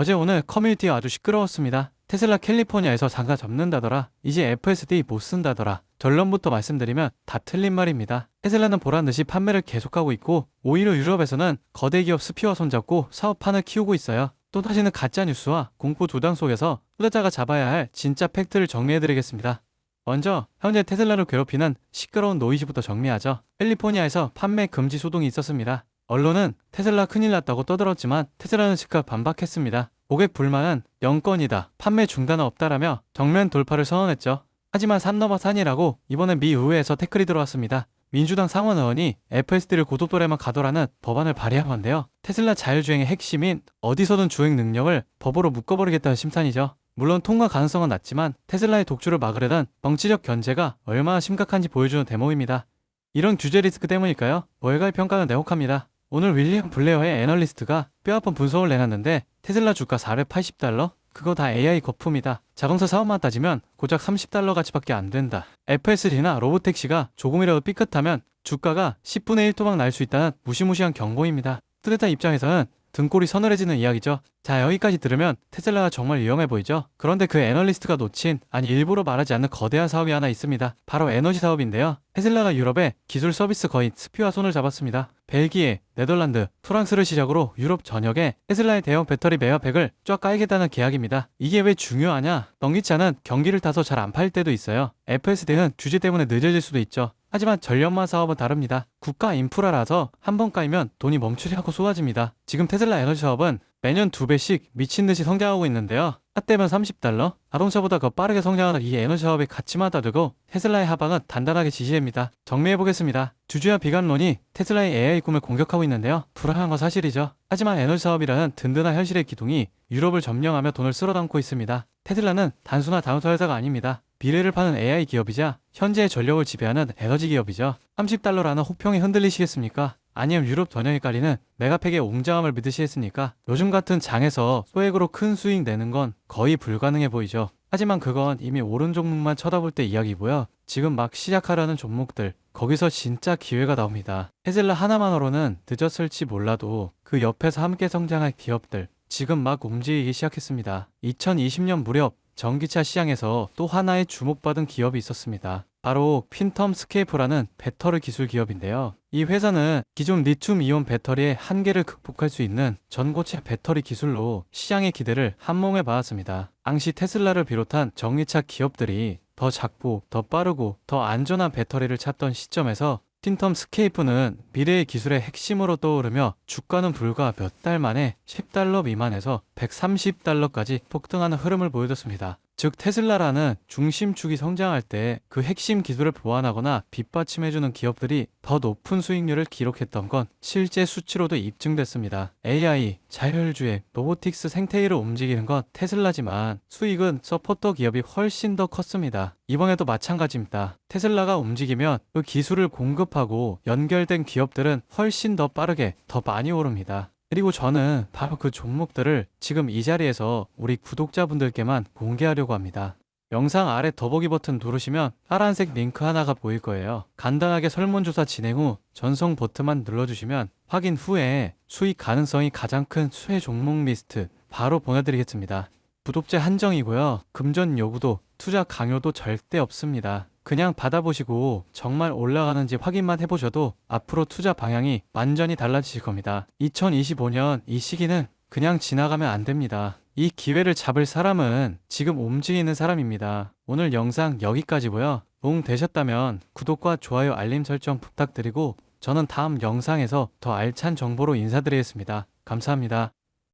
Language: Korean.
어제 오늘 커뮤니티가 아주 시끄러웠습니다. 테슬라 캘리포니아에서 장가 접는다더라. 이제 FSD 못 쓴다더라. 결론부터 말씀드리면 다 틀린 말입니다. 테슬라는 보란 듯이 판매를 계속하고 있고 오히려 유럽에서는 거대 기업 스피와 손잡고 사업판을 키우고 있어요. 또 다시는 가짜 뉴스와 공포 도당 속에서 투자자가 잡아야 할 진짜 팩트를 정리해드리겠습니다. 먼저 현재 테슬라를 괴롭히는 시끄러운 노이즈부터 정리하죠. 캘리포니아에서 판매 금지 소동이 있었습니다. 언론은 테슬라 큰일 났다고 떠들었지만 테슬라는 즉각 반박했습니다. 고객 불만은 영건이다. 판매 중단은 없다라며 정면 돌파를 선언했죠. 하지만 산 넘어 산이라고 이번엔 미 의회에서 태클이 들어왔습니다. 민주당 상원 의원이 FSD를 고속도로에만 가도라는 법안을 발의한 건데요. 테슬라 자율주행의 핵심인 어디서든 주행 능력을 법으로 묶어버리겠다는 심산이죠. 물론 통과 가능성은 낮지만 테슬라의 독주를 막으려던 정치적 견제가 얼마나 심각한지 보여주는 대목입니다. 이런 규제 리스크 때문일까요? 월가의 평가는 내혹합니다. 오늘 윌리엄 블레어의 애널리스트가 뼈아픈 분석을 내놨는데 테슬라 주가 480달러? 그거 다 AI 거품이다. 자동차 사업만 따지면 고작 30달러 가치밖에 안 된다. FSD나 로보택시가 조금이라도 삐끗하면 주가가 10분의 1 토막 날 수 있다는 무시무시한 경고입니다. 트레타 입장에서는 등골이 서늘해지는 이야기죠. 자 여기까지 들으면 테슬라가 정말 위험해 보이죠. 그런데 그 애널리스트가 놓친 아니 일부러 말하지 않는 거대한 사업이 하나 있습니다. 바로 에너지 사업인데요. 테슬라가 유럽에 기술 서비스 거인 스피와 손을 잡았습니다. 벨기에, 네덜란드, 프랑스를 시작으로 유럽 전역에 테슬라의 대형 배터리 매화팩을 쫙 깔겠다는 계약입니다. 이게 왜 중요하냐? 않은 경기를 타서 잘 안 팔 때도 있어요. FSD는 규제 때문에 늦어질 수도 있죠. 하지만 전력만 사업은 다릅니다. 국가 인프라라서 한 번 까이면 돈이 멈추지 않고 쏟아집니다. 지금 테슬라 에너지 사업은 매년 두 배씩 미친 듯이 성장하고 있는데요. 핫되면 30달러, 자동차보다 더 빠르게 성장하는 이 에너지 사업의 가치만 따두고 테슬라의 하방은 단단하게 지지됩니다. 정리해보겠습니다. 주주야 비관론이 테슬라의 AI 꿈을 공격하고 있는데요. 불안한 건 사실이죠. 하지만 에너지 사업이라는 든든한 현실의 기둥이 유럽을 점령하며 돈을 쓸어 담고 있습니다. 테슬라는 단순한 자동차 회사가 아닙니다. 미래를 파는 AI 기업이자 현재의 전력을 지배하는 에너지 기업이죠. 30달러라는 호평에 흔들리시겠습니까? 아니면 유럽 전역에 깔리는 메가팩의 웅장함을 믿으시겠습니까? 요즘 같은 장에서 소액으로 큰 수익 내는 건 거의 불가능해 보이죠. 하지만 그건 이미 오른 종목만 쳐다볼 때 이야기고요. 지금 막 시작하려는 종목들, 거기서 진짜 기회가 나옵니다. 테슬라 하나만으로는 늦었을지 몰라도 그 옆에서 함께 성장할 기업들, 지금 막 움직이기 시작했습니다. 2020년 무렵 전기차 시장에서 또 하나의 주목받은 기업이 있었습니다. 바로 핀텀 스케이프라는 배터리 기술 기업인데요. 이 회사는 기존 리튬 이온 배터리의 한계를 극복할 수 있는 전고체 배터리 기술로 시장의 기대를 한몸에 받았습니다. 당시 테슬라를 비롯한 전기차 기업들이 더 작고 더 빠르고 더 안전한 배터리를 찾던 시점에서 틴텀 스케이프는 미래의 기술의 핵심으로 떠오르며 주가는 불과 몇 달 만에 10달러 미만에서 130달러까지 폭등하는 흐름을 보여줬습니다. 즉 테슬라라는 중심축이 성장할 때 그 핵심 기술을 보완하거나 뒷받침해주는 기업들이 더 높은 수익률을 기록했던 건 실제 수치로도 입증됐습니다. AI, 자율주행, 로보틱스 생태계를 움직이는 건 테슬라지만 수익은 서포터 기업이 훨씬 더 컸습니다. 이번에도 마찬가지입니다. 테슬라가 움직이면 그 기술을 공급하고 연결된 기업들은 훨씬 더 빠르게 더 많이 오릅니다. 그리고 저는 바로 그 종목들을 지금 이 자리에서 우리 구독자분들께만 공개하려고 합니다. 영상 아래 더보기 버튼 누르시면 파란색 링크 하나가 보일 거예요. 간단하게 설문조사 진행 후 전송 버튼만 눌러주시면 확인 후에 수익 가능성이 가장 큰 수혜 종목 리스트 바로 보내드리겠습니다. 구독자 한정이고요. 금전 요구도 투자 강요도 절대 없습니다. 그냥 받아보시고 정말 올라가는지 확인만 해보셔도 앞으로 투자 방향이 완전히 달라지실 겁니다. 2025년 이 시기는 그냥 지나가면 안 됩니다. 이 기회를 잡을 사람은 지금 움직이는 사람입니다. 오늘 영상 여기까지고요. 도움 되셨다면 구독과 좋아요 알림 설정 부탁드리고 저는 다음 영상에서 더 알찬 정보로 인사드리겠습니다. 감사합니다.